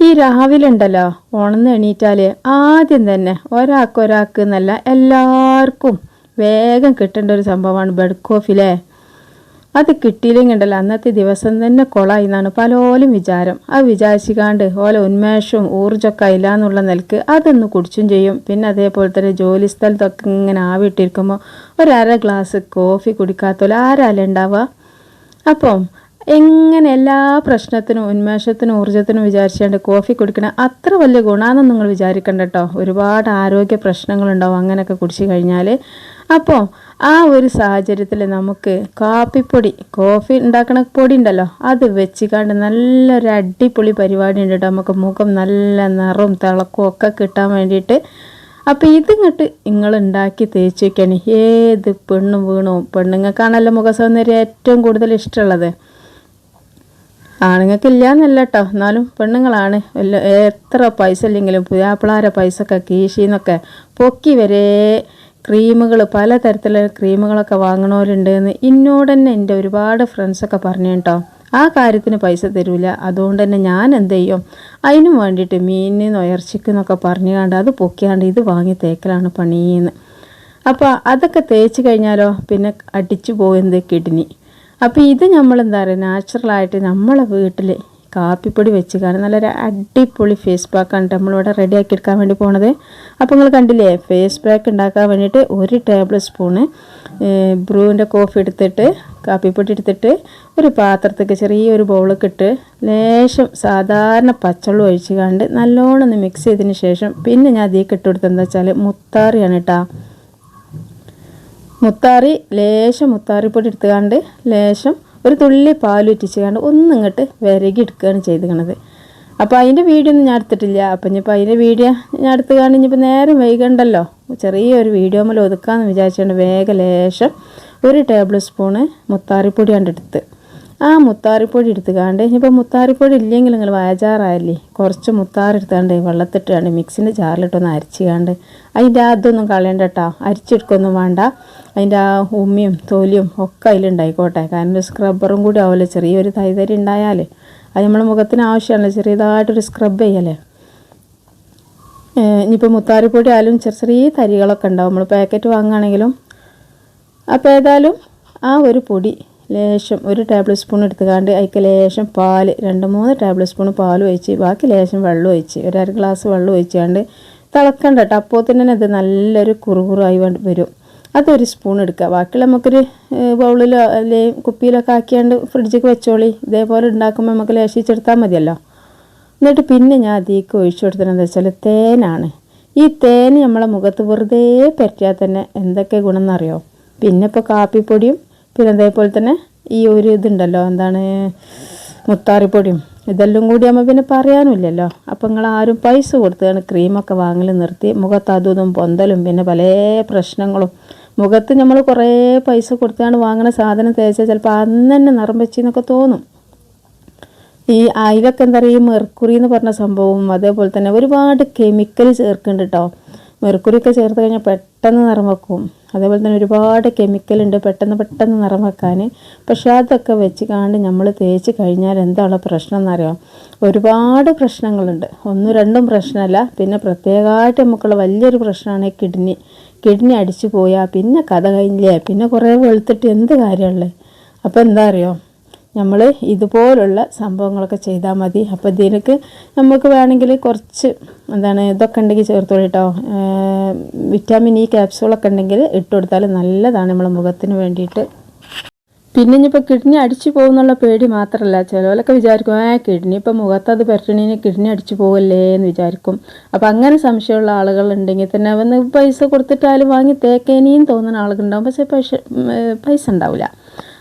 ഈ രാവിലുണ്ടല്ലോ ഉണന്ന് എണീറ്റാൽ ആദ്യം തന്നെ ഒരാൾക്ക് ഒരാൾക്ക് എന്നല്ല എല്ലാവർക്കും വേഗം കിട്ടേണ്ട ഒരു സംഭവമാണ് ബെഡ് കോഫിലേ അത് കിട്ടിയില്ലെങ്കിൽ ഉണ്ടല്ലോ അന്നത്തെ ദിവസം തന്നെ കൊളായി എന്നാണ് പലോലും വിചാരം. അത് വിചാരിച്ചിക്കാണ്ട് ഓല ഉന്മേഷവും ഊർജമൊക്കെ ഇല്ല എന്നുള്ള നിലയ്ക്ക് അതൊന്ന് കുടിച്ചും ചെയ്യും. പിന്നെ അതേപോലെ തന്നെ ജോലി സ്ഥലത്തൊക്കെ ഇങ്ങനെ ആവിട്ടിരിക്കുമ്പോൾ ഒരര ഗ്ലാസ് കോഫി കുടിക്കാത്തോലെ ആരാലുണ്ടാവുക അപ്പം എങ്ങനെ എല്ലാ പ്രശ്നത്തിനും ഉന്മേഷത്തിനും ഊർജത്തിനും വിചാരിച്ചുകൊണ്ട് കോഫി കുടിക്കണ അത്ര വലിയ ഗുണമാണെന്ന് നിങ്ങൾ വിചാരിക്കണ്ട കേട്ടോ ഒരുപാട് ആരോഗ്യ പ്രശ്നങ്ങളുണ്ടാവും അങ്ങനെയൊക്കെ കുടിച്ചു കഴിഞ്ഞാൽ അപ്പോൾ ആ ഒരു സാഹചര്യത്തിൽ നമുക്ക് കാപ്പിപ്പൊടി കോഫി ഉണ്ടാക്കണ പൊടി ഉണ്ടല്ലോ അത് വെച്ചിക്കാണ്ട് നല്ലൊരു അടിപൊളി പരിപാടി ഉണ്ട് കേട്ടോ നമുക്ക് മുഖം നല്ല നിറവും തിളക്കവും ഒക്കെ കിട്ടാൻ വേണ്ടിയിട്ട്. അപ്പോൾ ഇതിങ്ങോട്ട് നിങ്ങൾ ഉണ്ടാക്കി തേച്ച് വയ്ക്കണേ ഏത് പെണ്ണും വീണും. പെണ്ണുങ്ങൾക്കാണല്ലോ മുഖസൗന്ദര്യം ഏറ്റവും കൂടുതൽ ഇഷ്ടമുള്ളത്. ആണുങ്ങൾക്ക് ഇല്ല എന്നല്ല കേട്ടോ എന്നാലും പെണ്ണുങ്ങളാണ്. എത്ര പൈസ ഇല്ലെങ്കിലും പുയാപ്പിളാരെ പൈസ ഒക്കെ കീശിന്നൊക്കെ പൊക്കി വരെ ക്രീമുകൾ പലതരത്തിലുള്ള ക്രീമുകളൊക്കെ വാങ്ങണവരുണ്ട് എന്ന് എന്നോട് തന്നെ എന്റെ ഒരുപാട് ഫ്രണ്ട്സൊക്കെ പറഞ്ഞു കേട്ടോ. ആ കാര്യത്തിന് പൈസ തരൂല. അതുകൊണ്ട് തന്നെ ഞാൻ എന്ത് ചെയ്യും? അതിനും വേണ്ടിയിട്ട് മീനിന്ന് പറഞ്ഞു പറഞ്ഞുകൊണ്ട് അത് പൊക്കിയാണ്ട് ഇത് വാങ്ങി തേക്കലാണ് പണിയെന്ന് അപ്പോൾ അതൊക്കെ തേച്ച് കഴിഞ്ഞാലോ പിന്നെ അടിച്ചു പോകുന്നത് കിഡ്നി? അപ്പോൾ ഇത് നമ്മൾ എന്താ പറയുക നാച്ചുറലായിട്ട് നമ്മളെ വീട്ടിൽ കാപ്പിപ്പൊടി വെച്ച് കാരണം നല്ലൊരു അടിപൊളി ഫേസ് പാക്കാണ് നമ്മളിവിടെ റെഡി ആക്കി എടുക്കാൻ വേണ്ടി പോണത്. അപ്പോൾ നിങ്ങൾ കണ്ടില്ലേ ഫേസ് പാക്ക് ഉണ്ടാക്കാൻ വേണ്ടിയിട്ട് ഒരു ടേബിൾ സ്പൂണ് ബ്രൂവിന്റെ കോഫി എടുത്തിട്ട് കാപ്പിപ്പൊടി എടുത്തിട്ട് ഒരു പാത്രത്തേക്ക് ചെറിയൊരു ബൗളൊക്കെ ഇട്ട് ലേശം സാധാരണ പച്ചവെള്ളം ഒഴിച്ച് കണ്ട് നല്ലോണം ഒന്ന് മിക്സ് ചെയ്തതിന് ശേഷം പിന്നെ ഞാൻ അതിലേക്ക് ഇട്ട് വെച്ചാൽ മുത്താറിയാണ് കേട്ടോ മുത്താറി ലേശം മുത്താറിപ്പൊടി എടുത്തുകൊണ്ട് ലേശം ഒരു തുള്ളി പാൽ കണ്ട് ഒന്നിങ്ങോട്ട് വിരകി എടുക്കുകയാണ് ചെയ്തിരിക്കണത് അപ്പോൾ അതിന്റെ വീഡിയോ ഒന്നും ഞാൻ എടുത്തിട്ടില്ല. അപ്പം ഇനിയിപ്പോൾ അതിന്റെ വീഡിയോ ഞാൻ എടുത്ത് കാണി ഇനിയിപ്പോൾ നേരം വൈകണ്ടല്ലോ. ചെറിയൊരു വീഡിയോ മുതൽ ഒതുക്കാമെന്ന് വിചാരിച്ചുകൊണ്ട് വേഗം ലേശം ഒരു ടേബിൾ സ്പൂണ് മുത്താറിപ്പൊടി കണ്ട് എടുത്ത് ആ മുത്താറിപ്പൊടി എടുത്തുകാണ്ട് ഇനിയിപ്പോൾ മുത്താറിപ്പൊടി ഇല്ലെങ്കിൽ നിങ്ങൾ വയചാറായല്ലേ കുറച്ച് മുത്താറെടുത്താണ്ട് വെള്ളത്തിട്ടാണ്ട് മിക്സിന്റെ ജാറിലിട്ടൊന്ന് അരിച്ചുകാണ്ട് അതിന്റെ അതൊന്നും കളയണ്ട കേട്ടോ അരിച്ചെടുക്കൊന്നും വേണ്ട. അതിന്റെ ആ ഉമ്മിയും തോലിയും ഒക്കെ അതിലുണ്ടായിക്കോട്ടെ. കാരണം സ്ക്രബ്ബറും കൂടി ആവുമല്ലോ ചെറിയൊരു തൈതരി ഉണ്ടായാൽ അത് നമ്മൾ മുഖത്തിന് ആവശ്യമാണല്ലോ ചെറിയതായിട്ടൊരു സ്ക്രബ് ചെയ്യല്ലേ ഇനിയിപ്പോൾ മുത്താറിപ്പൊടി ആയാലും ചെറിയ ചെറിയ തരികളൊക്കെ ഉണ്ടാവും. നമ്മൾ പാക്കറ്റ് വാങ്ങുകയാണെങ്കിലും അപ്പോൾ ഏതായാലും ആ ഒരു പൊടി ലേശം ഒരു ടേബിൾ സ്പൂൺ എടുത്തുകാണ്ട് അതിക്ക് ലേശം പാൽ രണ്ട് മൂന്ന് ടേബിൾ സ്പൂൺ പാൽ ഒഴിച്ച് ബാക്കി ലേശം വെള്ളം ഒഴിച്ച് ഒരു അര ഗ്ലാസ് വെള്ളം ഒഴിച്ചാണ്ട് തിളക്കണ്ട കേട്ടോ അപ്പോൾ തന്നെ ഇത് നല്ലൊരു കുറുകുറായി വരും. അതൊരു സ്പൂൺ എടുക്കുക. ബാക്കിയുള്ള നമുക്കൊരു ബൗളിലോ അല്ലെങ്കിൽ കുപ്പിയിലൊക്കെ ആക്കിയാണ്ട് ഫ്രിഡ്ജിക്ക് വെച്ചോളി. ഇതേപോലെ ഉണ്ടാക്കുമ്പോൾ നമുക്ക് ലേശിച്ചെടുത്താൽ മതിയല്ലോ. എന്നിട്ട് പിന്നെ ഞാൻ അതിലേക്ക് ഒഴിച്ചു കൊടുത്തതെന്ന് വെച്ചാൽ തേനാണ്. ഈ തേൻ നമ്മളെ മുഖത്ത് വെറുതെ പറ്റിയാൽ തന്നെ എന്തൊക്കെ ഗുണം എന്നറിയോ? പിന്നെ ഇപ്പോൾ കാപ്പിപ്പൊടിയും പിന്നെ അതേപോലെ തന്നെ ഈ ഒരു ഇതുണ്ടല്ലോ എന്താണ് മുത്താറിപ്പൊടിയും. ഇതെല്ലാം കൂടി ആകുമ്പോൾ പിന്നെ പറയാനുമില്ലല്ലോ. അപ്പം നിങ്ങൾ ആരും പൈസ കൊടുത്താണ് ക്രീമൊക്കെ വാങ്ങൽ നിർത്തി മുഖത്ത് അതും പൊന്തലും പിന്നെ പല പ്രശ്നങ്ങളും. മുഖത്ത് നമ്മൾ കുറേ പൈസ കൊടുത്താണ് വാങ്ങുന്ന സാധനം തേച്ചാൽ ചിലപ്പോൾ അന്ന് തന്നെ നിറം വെച്ചെന്നൊക്കെ തോന്നും. ഈ അതിലൊക്കെ എന്താ പറയുക ഈ മെർക്കുറി എന്ന് പറഞ്ഞ സംഭവവും അതേപോലെ തന്നെ ഒരുപാട് കെമിക്കൽ ചേർക്കുന്നുണ്ട് കേട്ടോ മെർക്കുറി ഒക്കെ ചേർത്ത് കഴിഞ്ഞാൽ പെട്ടെന്ന് നിറം വെക്കും. അതേപോലെ തന്നെ ഒരുപാട് കെമിക്കലുണ്ട് പെട്ടെന്ന് പെട്ടെന്ന് നിറം വെക്കാൻ. പക്ഷെ അതൊക്കെ വെച്ച് കാണ്ട് നമ്മൾ തേച്ച് കഴിഞ്ഞാൽ എന്താണ് പ്രശ്നം എന്നറിയാം? ഒരുപാട് പ്രശ്നങ്ങളുണ്ട്. ഒന്നും രണ്ടും പ്രശ്നമല്ല. പിന്നെ പ്രത്യേകമായിട്ട് നമുക്കുള്ള വലിയൊരു പ്രശ്നമാണ് കിഡ്നി കിഡ്നി അടിച്ചു പോയാൽ പിന്നെ കഥ കഴിഞ്ഞില്ലേ? പിന്നെ കുറേ വെളുത്തിട്ട് എന്ത് കാര്യമുള്ളത്? അപ്പോൾ എന്താ അറിയോ? നമ്മൾ ഇതുപോലുള്ള സംഭവങ്ങളൊക്കെ ചെയ്താൽ മതി. അപ്പോൾ ഇതിനൊക്കെ നമുക്ക് വേണമെങ്കിൽ കുറച്ച് എന്താണ് ഇതൊക്കെ ഉണ്ടെങ്കിൽ ചേർത്തോളൂ കേട്ടോ വിറ്റാമിൻ ഇ ക്യാപ്സൂളൊക്കെ ഉണ്ടെങ്കിൽ ഇട്ട് കൊടുത്താൽ നല്ലതാണ് നമ്മളെ മുഖത്തിന് വേണ്ടിയിട്ട്. പിന്നെ ഇനിയിപ്പോൾ കിഡ്നി അടിച്ചു പോകുന്നുള്ള പേടി മാത്രമല്ല ചിലവരൊക്കെ വിചാരിക്കും ആ കിഡ്നി ഇപ്പോൾ മുഖത്ത് അത് പരട്ടണീന് കിഡ്നി അടിച്ചു പോകല്ലേ എന്ന് വിചാരിക്കും. അപ്പോൾ അങ്ങനെ സംശയമുള്ള ആളുകൾ ഉണ്ടെങ്കിൽ തന്നെ അവന് പൈസ കൊടുത്തിട്ടാലും വാങ്ങി തേക്കേനിയും തോന്നുന്ന ആളുകളുണ്ടാവും. പക്ഷേ പൈസ പൈസ ഉണ്ടാവില്ല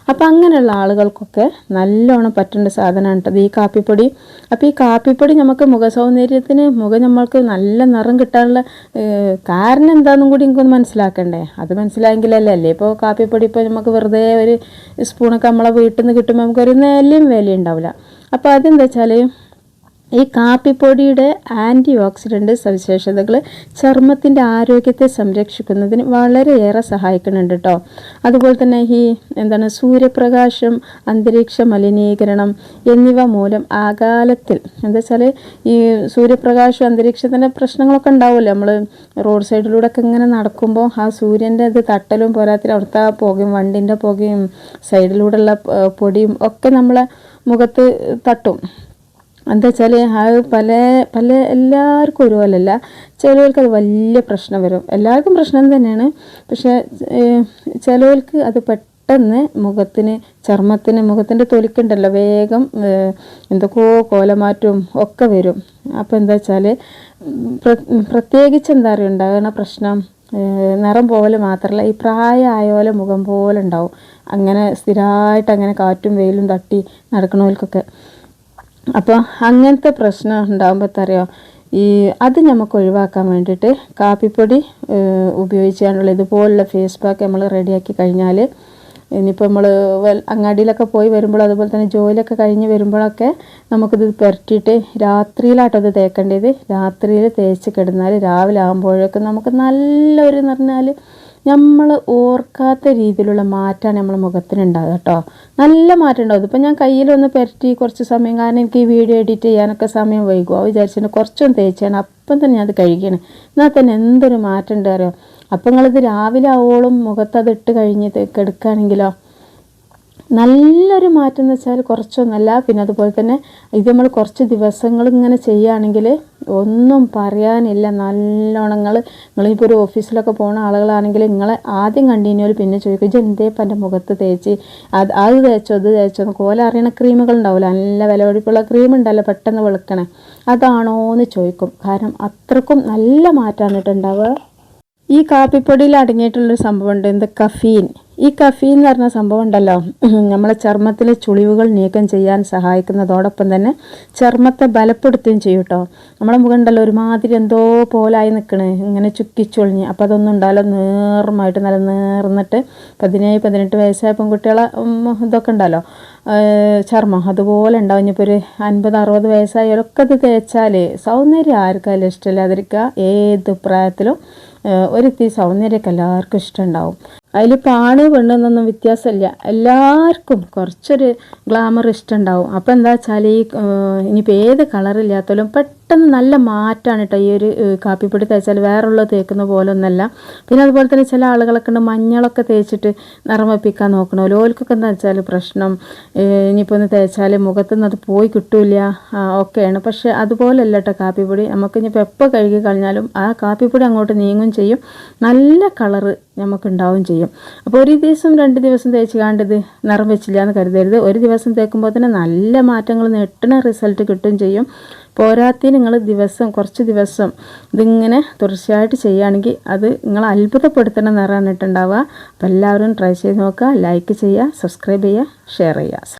അപ്പോൾ അങ്ങനെയുള്ള ആളുകൾക്കൊക്കെ നല്ലോണം പറ്റേണ്ട സാധനമാണ് കേട്ടത് ഈ കാപ്പിപ്പൊടി. അപ്പോൾ ഈ കാപ്പിപ്പൊടി നമുക്ക് മുഖ സൗന്ദര്യത്തിന് മുഖം നമ്മൾക്ക് നല്ല നിറം കിട്ടാനുള്ള കാരണം എന്താണെന്നും കൂടി എനിക്കൊന്ന് മനസ്സിലാക്കണ്ടേ? അത് മനസ്സിലായെങ്കിലല്ലേ? അല്ലേ? ഇപ്പോൾ കാപ്പിപ്പൊടി ഇപ്പോൾ നമുക്ക് വെറുതെ ഒരു സ്പൂണൊക്കെ നമ്മളെ വീട്ടിൽ നിന്ന് കിട്ടുമ്പോൾ നമുക്കൊരു നിലയും വിലയും ഉണ്ടാവില്ല. അപ്പോൾ അതെന്താ വെച്ചാൽ ഈ കാപ്പിപ്പൊടിയുടെ ആന്റി ഓക്സിഡന്റ് സവിശേഷതകൾ ചർമ്മത്തിന്റെ ആരോഗ്യത്തെ സംരക്ഷിക്കുന്നതിന് വളരെയേറെ സഹായിക്കുന്നുണ്ട് കേട്ടോ അതുപോലെ തന്നെ ഈ എന്താണ് സൂര്യപ്രകാശം അന്തരീക്ഷ മലിനീകരണം എന്നിവ മൂലം ആകാലത്തിൽ എന്താ ഈ സൂര്യപ്രകാശം അന്തരീക്ഷത്തിന്റെ പ്രശ്നങ്ങളൊക്കെ ഉണ്ടാവുമല്ലോ. നമ്മൾ റോഡ് സൈഡിലൂടെ ഒക്കെ ഇങ്ങനെ നടക്കുമ്പോൾ ആ സൂര്യന്റെ ഇത് തട്ടലും പോരാത്തിൽ അവിടുത്തെ പുകയും വണ്ടിന്റെ പുകയും സൈഡിലൂടെയുള്ള പൊടിയും ഒക്കെ നമ്മളെ മുഖത്ത് തട്ടും. എന്താ വെച്ചാൽ അത് പല പല എല്ലാവർക്കും ഒരുപോലല്ല. ചിലവർക്ക് അത് വലിയ പ്രശ്നം വരും. എല്ലാവർക്കും പ്രശ്നം തന്നെയാണ്. പക്ഷേ ചിലവർക്ക് അത് പെട്ടെന്ന് മുഖത്തിന് ചർമ്മത്തിന് മുഖത്തിന്റെ തൊലിക്കുണ്ടല്ലോ വേഗം എന്തൊക്കെയോ കോലമാറ്റവും ഒക്കെ വരും. അപ്പോൾ എന്താ വെച്ചാൽ പ്രത്യേകിച്ച് എന്താ പറയുക ഉണ്ടാകുന്ന പ്രശ്നം നിറം പോലെ മാത്രമല്ല ഈ പ്രായമായ മുഖം പോലെ ഉണ്ടാവും. അങ്ങനെ സ്ഥിരമായിട്ട് അങ്ങനെ കാറ്റും വെയിലും തട്ടി നടക്കണവർക്കൊക്കെ അപ്പോൾ അങ്ങനത്തെ പ്രശ്നം ഉണ്ടാകുമ്പോൾ തറിയോ ഈ അത് നമുക്ക് ഒഴിവാക്കാൻ വേണ്ടിയിട്ട് കാപ്പിപ്പൊടി ഉപയോഗിച്ചാണുള്ള ഇതുപോലുള്ള ഫേസ് പാക്ക് നമ്മൾ റെഡിയാക്കി കഴിഞ്ഞാൽ ഇനിയിപ്പോൾ നമ്മൾ അങ്ങാടിയിലൊക്കെ പോയി വരുമ്പോൾ അതുപോലെ തന്നെ ജോലിയൊക്കെ കഴിഞ്ഞ് വരുമ്പോഴൊക്കെ നമുക്കിത് പുരട്ടിയിട്ട് രാത്രിയിലാട്ടോ ഇത് തേക്കേണ്ടത്. രാത്രിയിൽ തേച്ച് കിടന്നാൽ രാവിലെ ആകുമ്പോഴേക്കും നമുക്ക് നല്ലൊരു എന്ന് പറഞ്ഞാൽ നമ്മൾ ഓർക്കാത്ത രീതിയിലുള്ള മാറ്റമാണ് നമ്മൾ മുഖത്തിനുണ്ടാകുക കേട്ടോ. നല്ല മാറ്റം ഉണ്ടാവും ഇപ്പം ഞാൻ കയ്യിലൊന്ന് പുരട്ടി കുറച്ച് സമയം കാരണം എനിക്ക് ഈ വീഡിയോ എഡിറ്റ് ചെയ്യാനൊക്കെ സമയം വൈകും. അത് വിചാരിച്ചിട്ട് കുറച്ചൊന്ന് തേച്ചാണ് അപ്പം തന്നെ ഞാൻ അത് കഴിക്കണം എന്നാൽ തന്നെ എന്തൊരു മാറ്റം ഉണ്ട് അറിയോ? അപ്പം നിങ്ങളിത് രാവിലെ ആവോളം മുഖത്ത് അത് ഇട്ട് കഴിഞ്ഞ് കെടുക്കുകയാണെങ്കിലോ നല്ലൊരു മാറ്റം എന്ന് വെച്ചാൽ കുറച്ചൊന്നല്ല. പിന്നെ അതുപോലെ തന്നെ ഇത് നമ്മൾ കുറച്ച് ദിവസങ്ങൾ ഇങ്ങനെ ചെയ്യുകയാണെങ്കിൽ ഒന്നും പറയാനില്ല. നല്ലോണങ്ങൾ നിങ്ങളിപ്പോൾ ഒരു ഓഫീസിലൊക്കെ പോകുന്ന ആളുകളാണെങ്കിൽ നിങ്ങളെ ആദ്യം കണ്ടിന്യൂൽ പിന്നെ ചോദിക്കും ഇത് എന്തേ എന്റെ മുഖത്ത് തേച്ച്? അത് അത് തേച്ചോ അത് തേച്ചോ? കോല അറിയണ ക്രീമുകൾ ഉണ്ടാവില്ല നല്ല വില പിടിപ്പുള്ള ക്രീം ഉണ്ടല്ലോ പെട്ടെന്ന് വെളുക്കണേ. അതാണോ എന്ന് ചോദിക്കും. കാരണം അത്രക്കും നല്ല മാറ്റമാണ് കേട്ടോ ഈ കാപ്പിപ്പൊടിയിൽ അടങ്ങിയിട്ടുള്ളൊരു സംഭവമുണ്ട്. എന്ത്? കഫീൻ. ഈ കഫീൻ എന്ന് പറഞ്ഞ സംഭവം ഉണ്ടല്ലോ. നമ്മളെ ചർമ്മത്തിലെ ചുളിവുകൾ നീക്കം ചെയ്യാൻ സഹായിക്കുന്നതോടൊപ്പം തന്നെ ചർമ്മത്തെ ബലപ്പെടുത്തുകയും ചെയ്യും കേട്ടോ. നമ്മളെ മുഖം ഉണ്ടല്ലോ ഒരുമാതിരി എന്തോ പോലായി നിൽക്കണേ. ഇങ്ങനെ ചുക്കിച്ചൊളിഞ്ഞ് അപ്പോൾ അതൊന്നും ഉണ്ടാവില്ല. നേർമായിട്ട് നല്ല നേർന്നിട്ട് പതിനേഴ് പതിനെട്ട് വയസ്സായ പെൺകുട്ടികളെ ഇതൊക്കെ ഉണ്ടല്ലോ. ചർമ്മം അതുപോലെ ഉണ്ടാവും. ഇനിയിപ്പോൾ ഒരു അൻപത് അറുപത് വയസ്സായാലൊക്കെ അത് തേച്ചാൽ സൗന്ദര്യം ആർക്കായാലും ഇഷ്ടമില്ലാതിരിക്കുക. ഏത് പ്രായത്തിലും ഒരു തീ സൗന്ദര്യമൊക്കെ എല്ലാവർക്കും ഇഷ്ടമുണ്ടാവും അതിൽ പാണ് പെണ്ണെന്നൊന്നും വ്യത്യാസമില്ല. എല്ലാവർക്കും കുറച്ചൊരു ഗ്ലാമർ ഇഷ്ടമുണ്ടാവും. അപ്പോൾ എന്താ വെച്ചാൽ ഈ ഇനിയിപ്പോൾ ഏത് കളറില്ലാത്താലും പെട്ടെന്ന് നല്ല മാറ്റമാണ് കേട്ടോ ഈ ഒരു കാപ്പിപ്പൊടി തേച്ചാൽ വേറുള്ളത് തേക്കുന്ന പോലെ ഒന്നല്ല. പിന്നെ അതുപോലെ തന്നെ ചില ആളുകളൊക്കെ ഉണ്ട് മഞ്ഞളൊക്കെ തേച്ചിട്ട് നിറം വെപ്പിക്കാൻ ലോൽക്കൊക്കെ ഓൽക്കൊക്കെ എന്താ വെച്ചാൽ പ്രശ്നം ഇനിയിപ്പോൾ ഒന്ന് തേച്ചാൽ മുഖത്തു നിന്ന് അത് പോയി കിട്ടൂല ഒക്കെയാണ്. പക്ഷേ അതുപോലല്ല കേട്ടോ കാപ്പിപ്പൊടി. നമുക്ക് ഇനിയിപ്പോൾ എപ്പോൾ കഴുകി കഴിഞ്ഞാലും ആ കാപ്പിപ്പൊടി അങ്ങോട്ട് നീങ്ങും ചെയ്യും. നല്ല കളറ് നമുക്ക് ഉണ്ടാവും ചെയ്യും. അപ്പോൾ ഒരു ദിവസം രണ്ട് ദിവസം തേച്ച് കാണ്ടത് നിറം വെച്ചില്ല എന്ന് കരുതരുത്. ഒരു ദിവസം തേക്കുമ്പോൾ തന്നെ നല്ല മാറ്റങ്ങൾ നെട്ടണ റിസൾട്ട് കിട്ടും ചെയ്യും. പോരാത്തിന് നിങ്ങൾ ദിവസം കുറച്ച് ദിവസം ഇതിങ്ങനെ തുടർച്ചയായിട്ട് ചെയ്യുകയാണെങ്കിൽ അത് നിങ്ങൾ അത്ഭുതപ്പെടുത്തണ നിറമാണ് ഇട്ടുണ്ടാവുക അപ്പോൾ എല്ലാവരും ട്രൈ ചെയ്ത് നോക്കുക ലൈക്ക് ചെയ്യുക സബ്സ്ക്രൈബ് ചെയ്യുക ഷെയർ ചെയ്യുക.